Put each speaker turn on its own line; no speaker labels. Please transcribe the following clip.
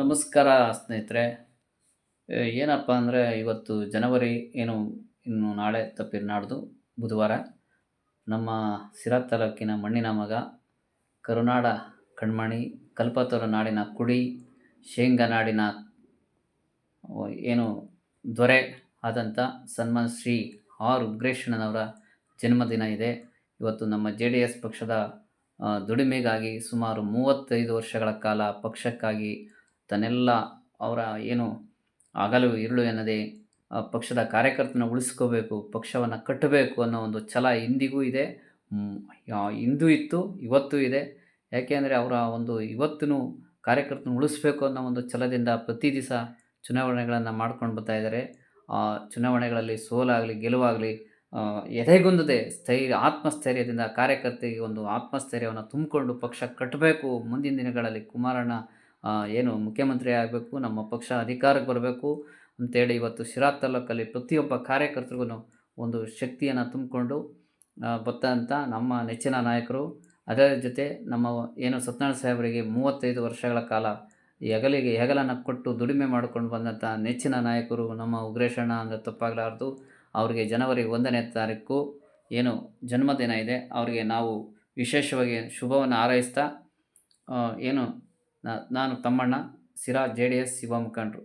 ನಮಸ್ಕಾರ ಸ್ನೇಹಿತರೆ. ಏನಪ್ಪ ಅಂದರೆ ಇವತ್ತು ಜನವರಿ ಏನು, ಇನ್ನು ನಾಳೆ ತಪ್ಪಿರ ನಾಡ್ದು ಬುಧವಾರ. ನಮ್ಮ ಸಿರಾ ತಾಲೂಕಿನ ಮಣ್ಣಿನ ಮಗ ಕರುನಾಡ ಕಣ್ಮಣಿ, ಕಲ್ಪತೋರ ನಾಡಿನ ಕುಡಿ, ಶೇಂಗಾ ನಾಡಿನ ಏನು ದೊರೆ ಆದಂಥ ಸನ್ಮಾನ್ ಶ್ರೀ ಆರ್ ಉಗ್ರೇಶಣ್ಣನವರ ಜನ್ಮದಿನ ಇದೆ. ಇವತ್ತು ನಮ್ಮ ಜೆ ಡಿ ಎಸ್ ಪಕ್ಷದ ದುಡಿಮೆಗಾಗಿ ಸುಮಾರು ಮೂವತ್ತೈದು ವರ್ಷಗಳ ಕಾಲ ಪಕ್ಷಕ್ಕಾಗಿ ತನ್ನೆಲ್ಲ ಅವರ ಏನು ಹಗಲು ಇರಲು ಎನ್ನದೆ ಪಕ್ಷದ ಕಾರ್ಯಕರ್ತನ ಉಳಿಸ್ಕೋಬೇಕು, ಪಕ್ಷವನ್ನು ಕಟ್ಟಬೇಕು ಅನ್ನೋ ಒಂದು ಛಲ ಇಂದಿಗೂ ಇದೆ. ಇಂದು ಇತ್ತು, ಇವತ್ತು ಇದೆ. ಯಾಕೆಂದರೆ ಅವರ ಒಂದು ಇವತ್ತೂ ಕಾರ್ಯಕರ್ತನ ಉಳಿಸ್ಬೇಕು ಅನ್ನೋ ಒಂದು ಛಲದಿಂದ ಪ್ರತಿ ದಿವಸ ಚುನಾವಣೆಗಳನ್ನು ಮಾಡ್ಕೊಂಡು ಬರ್ತಾ ಇದ್ದಾರೆ. ಆ ಚುನಾವಣೆಗಳಲ್ಲಿ ಸೋಲಾಗಲಿ, ಗೆಲುವಾಗಲಿ ಎದೆಗುಂದದೆ ಸ್ಥೈರ್ಯ ಆತ್ಮಸ್ಥೈರ್ಯದಿಂದ ಕಾರ್ಯಕರ್ತರಿಗೆ ಒಂದು ಆತ್ಮಸ್ಥೈರ್ಯವನ್ನು ತುಂಬಿಕೊಂಡು ಪಕ್ಷ ಕಟ್ಟಬೇಕು ಮುಂದಿನ ದಿನಗಳಲ್ಲಿ ಕುಮಾರಣ್ಣ ಏನು ಮುಖ್ಯಮಂತ್ರಿ ಆಗಬೇಕು, ನಮ್ಮ ಪಕ್ಷ ಅಧಿಕಾರಕ್ಕೆ ಬರಬೇಕು ಅಂತೇಳಿ ಇವತ್ತು ಶಿರಾ ತಾಲೂಕಲ್ಲಿ ಪ್ರತಿಯೊಬ್ಬ ಕಾರ್ಯಕರ್ತರಿಗೂ ಒಂದು ಶಕ್ತಿಯನ್ನು ತುಂಬಿಕೊಂಡು ಬರ್ತಂಥ ನಮ್ಮ ನೆಚ್ಚಿನ ನಾಯಕರು. ಅದರ ಜೊತೆ ನಮ್ಮ ಏನು ಸತ್ಯನಾರಾಯಣ ಸಾಹೇಬರಿಗೆ ಮೂವತ್ತೈದು ವರ್ಷಗಳ ಕಾಲ ಹೆಗಲಿಗೆ ಹೆಗಲನ್ನು ಕೊಟ್ಟು ದುಡಿಮೆ ಮಾಡಿಕೊಂಡು ಬಂದಂಥ ನೆಚ್ಚಿನ ನಾಯಕರು ನಮ್ಮ ಉಗ್ರೇಶಣ್ಣ ಅಂದರೆ ತಪ್ಪಾಗಲಾರ್ದು. ಅವರಿಗೆ ಜನವರಿ ಒಂದನೇ ತಾರೀಕು ಏನು ಜನ್ಮದಿನ ಇದೆ. ಅವರಿಗೆ ನಾವು ವಿಶೇಷವಾಗಿ ಶುಭವನ್ನು ಹಾರೈಸ್ತಾ ಏನು ನಾನು Thammanna Sira J D S ಯುವ ಮುಖಂಡರು